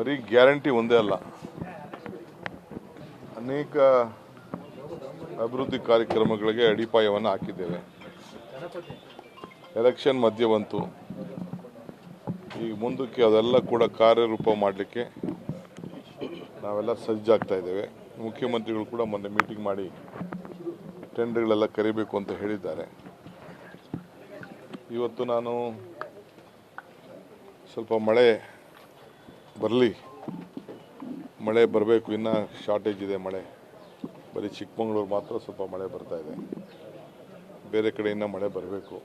ಬರೀ ಗ್ಯಾರಂಟಿ ಒಂದೇ ಅಲ್ಲ. ಅನೇಕ ಅಭಿವೃದ್ಧಿ ಕಾರ್ಯಕ್ರಮಗಳಿಗೆ ಅಡಿಪಾಯವನ್ನು ಹಾಕಿದ್ದೇವೆ. ಎಲೆಕ್ಷನ್ ಮಧ್ಯ ಬಂತು. ಈಗ ಮುಂದಕ್ಕೆ ಅದೆಲ್ಲ ಕೂಡ ಕಾರ್ಯರೂಪ ಮಾಡಲಿಕ್ಕೆ ನಾವೆಲ್ಲ ಸಜ್ಜಾಗ್ತಾ ಇದ್ದೇವೆ. ಮುಖ್ಯಮಂತ್ರಿಗಳು ಕೂಡ ಮೊನ್ನೆ ಮೀಟಿಂಗ್ ಮಾಡಿ ಟೆಂಡರ್ಗಳೆಲ್ಲ ಕರಿಬೇಕು ಅಂತ ಹೇಳಿದ್ದಾರೆ. ಇವತ್ತು ನಾನು ಸ್ವಲ್ಪ ಮಳೆ ಬರಲಿ. ಮಳೆ ಬರಬೇಕು, ಇನ್ನೂ ಶಾರ್ಟೇಜ್ ಇದೆ ಮಳೆ. ಬರೀ ಚಿಕ್ಕಮಗಳೂರು ಮಾತ್ರ ಸ್ವಲ್ಪ ಮಳೆ ಬರ್ತಾ ಇದೆ. ಬೇರೆ ಕಡೆ ಇನ್ನೂ ಮಳೆ ಬರಬೇಕು.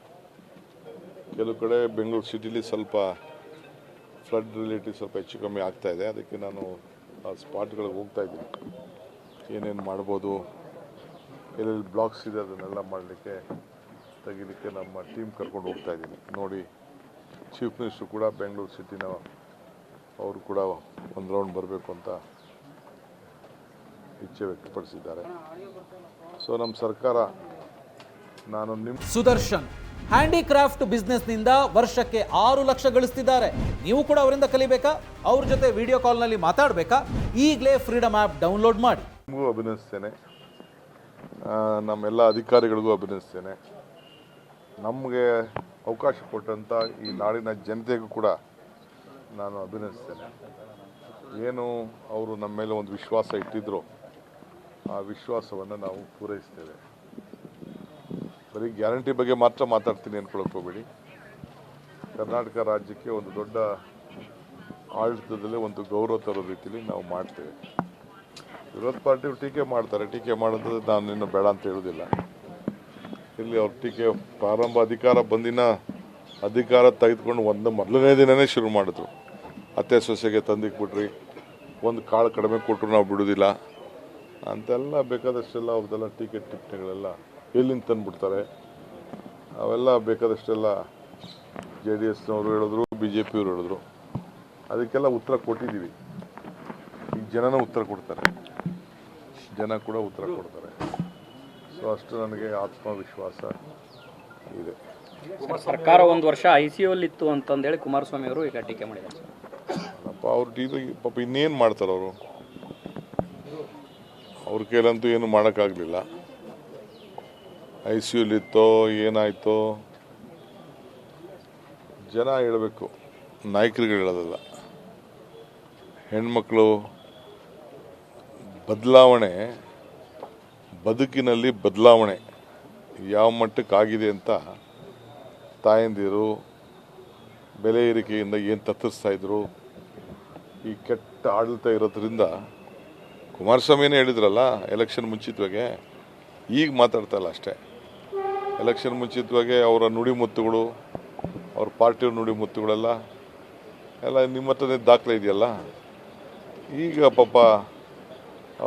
ಕೆಲವು ಕಡೆ ಬೆಂಗಳೂರು ಸಿಟಿಲಿ ಸ್ವಲ್ಪ ಫ್ಲಡ್ ರಿಲೇಟಿವ್ ಸ್ವಲ್ಪ ಹೆಚ್ಚು ಕಮ್ಮಿ ಆಗ್ತಾ ಇದೆ. ಅದಕ್ಕೆ ನಾನು ಆ ಸ್ಪಾಟ್ಗಳಿಗೆ ಹೋಗ್ತಾ ಇದ್ದೀನಿ. ಏನೇನು ಮಾಡ್ಬೋದು, ಎಲ್ಲೆಲ್ಲಿ ಬ್ಲಾಕ್ಸ್ ಇದೆ ಅದನ್ನೆಲ್ಲ ಮಾಡಲಿಕ್ಕೆ, ತೆಗಿಲಿಕ್ಕೆ ನಮ್ಮ ಟೀಮ್ ಕರ್ಕೊಂಡು ಹೋಗ್ತಾ ಇದ್ದೀನಿ. ನೋಡಿ ಚೀಫ್ ಮಿನಿಸ್ಟ್ರು ಕೂಡ ಬೆಂಗಳೂರು ಸಿಟಿನ ಅವರು ಕೂಡ ಒಂದು ರೌಂಡ್ ಬರಬೇಕು ಅಂತ ಇಚ್ಛೆ ವ್ಯಕ್ತಪಡಿಸಿದ್ದಾರೆ. ಸೊ ನಮ್ಮ ಸರ್ಕಾರ ನಾನು ನಿಮ್ಮ ಸುದರ್ಶನ್ ಹ್ಯಾಂಡಿಕ್ರಾಫ್ಟ್ ಬಿಸ್ನೆಸ್ನಿಂದ ವರ್ಷಕ್ಕೆ ಆರು ಲಕ್ಷ ಗಳಿಸ್ತಿದ್ದಾರೆ. ನೀವು ಕೂಡ ಅವರಿಂದ ಕಲಿಬೇಕಾ? ಅವ್ರ ಜೊತೆ ವಿಡಿಯೋ ಕಾಲ್ನಲ್ಲಿ ಮಾತಾಡಬೇಕಾ? ಈಗಲೇ ಫ್ರೀಡಮ್ ಆ್ಯಪ್ ಡೌನ್ಲೋಡ್ ಮಾಡಿ. ನಿಮಗೂ ಅಭಿನಯಿಸ್ತೇನೆ ನಮ್ಮೆಲ್ಲ ಅಧಿಕಾರಿಗಳಿಗೂ ಅಭಿನಯಿಸ್ತೇನೆ ನಮಗೆ ಅವಕಾಶ ಕೊಟ್ಟಂಥ ಈ ನಾಡಿನ ಜನತೆಗೂ ಕೂಡ ನಾನು ಅಭಿನಂದಿಸ್ತೇನೆ. ಏನು ಅವರು ನಮ್ಮ ಮೇಲೆ ಒಂದು ವಿಶ್ವಾಸ ಇಟ್ಟಿದ್ರು ಆ ವಿಶ್ವಾಸವನ್ನು ನಾವು ಪೂರೈಸ್ತೇವೆ. ಬರೀ ಗ್ಯಾರಂಟಿ ಬಗ್ಗೆ ಮಾತ್ರ ಮಾತಾಡ್ತೀನಿ ಅಂದ್ಕೊಳಕ್ಕೆ ಹೋಗ್ಬೇಡಿ. ಕರ್ನಾಟಕ ರಾಜ್ಯಕ್ಕೆ ಒಂದು ದೊಡ್ಡ ಆಡಳಿತದಲ್ಲಿ ಒಂದು ಗೌರವ ತರೋ ರೀತಿಯಲ್ಲಿ ನಾವು ಮಾಡ್ತೇವೆ. ವಿರೋಧ ಪಾರ್ಟಿಯವರು ಟೀಕೆ ಮಾಡ್ತಾರೆ. ಟೀಕೆ ಮಾಡೋದು ನಾನು ಇನ್ನು ಬೇಡ ಅಂತ ಹೇಳೋದಿಲ್ಲ. ಇಲ್ಲಿ ಅವ್ರ ಟೀಕೆ ಪ್ರಾರಂಭ ಅಧಿಕಾರ ಬಂದಿನ ಅಧಿಕಾರ ತೆಗೆದುಕೊಂಡು ಒಂದು ಮೊದಲನೇ ದಿನನೇ ಶುರು ಮಾಡಿದ್ರು. ಅತ್ತೆ ಸೊಸೆಗೆ ತಂದಿಕ್ಬಿಟ್ರಿ ಒಂದು ಕಾಳು ಕಡಿಮೆ ಕೊಟ್ಟರು ನಾವು ಬಿಡೋದಿಲ್ಲ. ಅಂತೆಲ್ಲ ಬೇಕಾದಷ್ಟೆಲ್ಲ ಅವ್ರದ್ದೆಲ್ಲ ಟಿಕೆಟ್ ಟಿಪ್ಪಣಿಗಳೆಲ್ಲ ಎಲ್ಲಿಂದ ತಂದುಬಿಡ್ತಾರೆ? ಅವೆಲ್ಲ ಬೇಕಾದಷ್ಟೆಲ್ಲ ಜೆ ಡಿ ಎಸ್ನವರು ಹೇಳಿದ್ರು, ಬಿ ಜೆ ಪಿಯವರು ಹೇಳಿದ್ರು. ಅದಕ್ಕೆಲ್ಲ ಉತ್ತರ ಕೊಟ್ಟಿದ್ದೀವಿ. ಈಗ ಜನನ ಉತ್ತರ ಕೊಡ್ತಾರೆ. ಜನ ಕೂಡ ಉತ್ತರ ಕೊಡ್ತಾರೆ. ಸೊ ಅಷ್ಟು ನನಗೆ ಆತ್ಮವಿಶ್ವಾಸ ಇದೆ. ಸರ್ಕಾರ ಒಂದು ವರ್ಷ ಐ ಸಿ ಇತ್ತು ಅಂತಂದೇಳಿ ಕುಮಾರಸ್ವಾಮಿ ಅವರು ಈಗ ಟೀಕೆ ಮಾಡಿದ್ದಾರೆ. ಅವ್ರ ಇದು ಪಾಪ ಇನ್ನೇನು ಮಾಡ್ತಾರೆ ಅವರು? ಅವ್ರ ಕೈಲಂತೂ ಏನು ಮಾಡೋಕ್ಕಾಗಲಿಲ್ಲ. ಐ ಸಿ ಯುಲಿತ್ತೋ ಏನಾಯಿತೋ? ಜನ ಹೇಳಬೇಕು. ನಾಯಕರುಗಳು ಹೇಳೋದಲ್ಲ. ಹೆಣ್ಮಕ್ಳು ಬದಲಾವಣೆ, ಬದುಕಿನಲ್ಲಿ ಬದಲಾವಣೆ ಯಾವ ಮಟ್ಟಕ್ಕೆ ಆಗಿದೆ ಅಂತ ತಾಯಂದಿರು ಬೆಲೆ ಏರಿಕೆಯಿಂದ ಏನು ತತ್ತರಿಸ್ತಾ ಇದ್ರು, ಈ ಕೆಟ್ಟ ಆಡಳಿತ ಇರೋದ್ರಿಂದ ಕುಮಾರಸ್ವಾಮಿನೇ ಹೇಳಿದ್ರಲ್ಲ ಎಲೆಕ್ಷನ್ ಮುಂಚಿತವಾಗೆ, ಈಗ ಮಾತಾಡ್ತಾಯಿಲ್ಲ ಅಷ್ಟೇ. ಎಲೆಕ್ಷನ್ ಮುಂಚಿತವಾಗೆ ಅವರ ನುಡಿಮುತ್ತುಗಳು ಅವ್ರ ಪಾರ್ಟಿಯವ್ರ ನುಡಿಮುತ್ತುಗಳೆಲ್ಲ ಎಲ್ಲ ನಿಮ್ಮ ಹತ್ರನೇ ದಾಖಲೆ ಇದೆಯಲ್ಲ? ಈಗ ಪಾಪ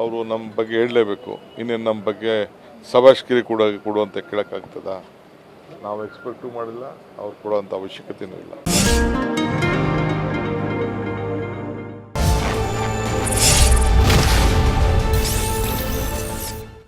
ಅವರು ನಮ್ಮ ಬಗ್ಗೆ ಹೇಳಲೇಬೇಕು. ಇನ್ನೇನು ನಮ್ಮ ಬಗ್ಗೆ ಸಭಾಷ್ಕಿರಿ ಕೂಡ ಕೊಡುವಂತ ಕೇಳೋಕ್ಕಾಗ್ತದ? ನಾವು ಎಕ್ಸ್ಪೆಕ್ಟು ಮಾಡಿಲ್ಲ ಅವ್ರು ಕೊಡುವಂಥ ಅವಶ್ಯಕತೆಯೂ ಇಲ್ಲ.